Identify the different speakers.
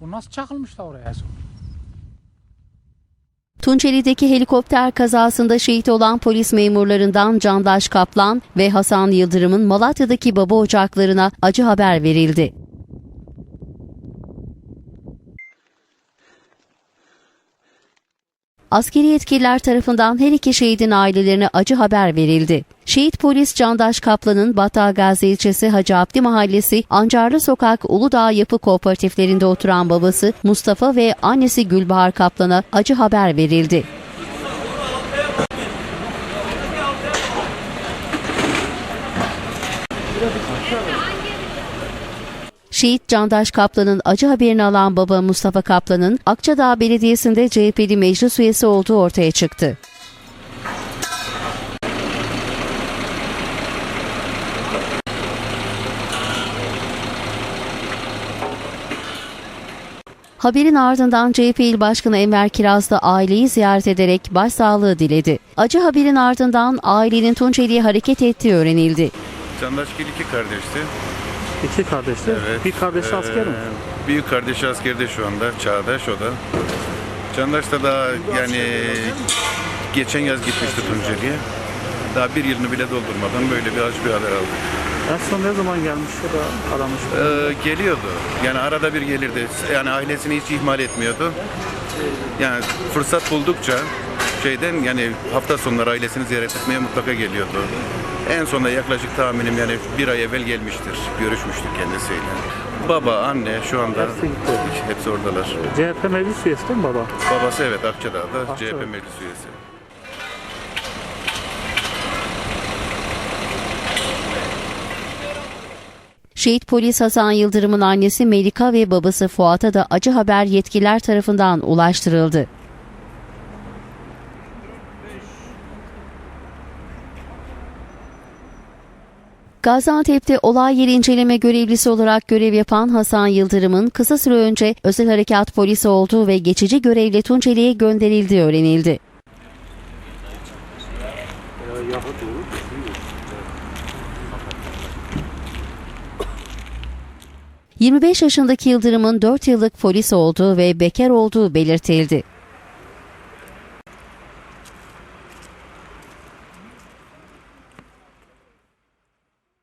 Speaker 1: Bu nasıl çakılmış da oraya?
Speaker 2: Tunceli'deki helikopter kazasında şehit olan polis memurlarından Candaş Kaplan ve Hasan Yıldırım'ın Malatya'daki baba ocaklarına acı haber verildi. Askeri yetkililer tarafından her iki şehidin ailelerine acı haber verildi. Şehit polis Candaş Kaplan'ın Battalgazi ilçesi Hacı Abdi Mahallesi Ancarlı Sokak Uludağ Yapı Kooperatiflerinde oturan babası Mustafa ve annesi Gülbahar Kaplan'a acı haber verildi. Şehit Candaş Kaplan'ın acı haberini alan baba Mustafa Kaplan'ın Akçadağ Belediyesi'nde CHP'li meclis üyesi olduğu ortaya çıktı. Haberin ardından CHP İl Başkanı Enver Kiraz da aileyi ziyaret ederek başsağlığı diledi. Acı haberin ardından ailenin Tunceli'ye hareket ettiği öğrenildi.
Speaker 3: Candaşgil iki kardeşti.
Speaker 4: İki kardeşler.
Speaker 3: Evet.
Speaker 4: Bir kardeşi
Speaker 3: Ee,
Speaker 4: asker mi?
Speaker 3: Büyük kardeşi askerde şu anda. Çağdaş o da. Candaş da daha yani geçen yaz gitmişti Tunceli'ye. Daha bir yılını bile doldurmadan böyle bir acı bir haber aldık.
Speaker 4: En son ne zaman gelmiş ya da aramış?
Speaker 3: Ee, geliyordu. Yani arada bir gelirdi. Yani ailesini hiç ihmal etmiyordu. Yani fırsat buldukça şeyden yani hafta sonları ailesini ziyaret etmeye mutlaka geliyordu. En sonunda yaklaşık tahminim yani bir ay evvel gelmiştir. Görüşmüştük kendisiyle. Baba, anne şu anda
Speaker 4: Hepsi gitti.
Speaker 3: hepsi oradalar.
Speaker 4: CHP meclis üyesi değil mi baba?
Speaker 3: Babası evet Akçadağ'da
Speaker 4: Akçadağ.
Speaker 3: CHP meclis üyesi.
Speaker 2: Şehit polis Hasan Yıldırım'ın annesi Melika ve babası Fuat'a da acı haber yetkililer tarafından ulaştırıldı. Gaziantep'te olay yeri inceleme görevlisi olarak görev yapan Hasan Yıldırım'ın kısa süre önce özel harekat polisi olduğu ve geçici görevle Tunceli'ye gönderildiği öğrenildi. 25 yaşındaki Yıldırım'ın 4 yıllık polis olduğu ve bekar olduğu belirtildi.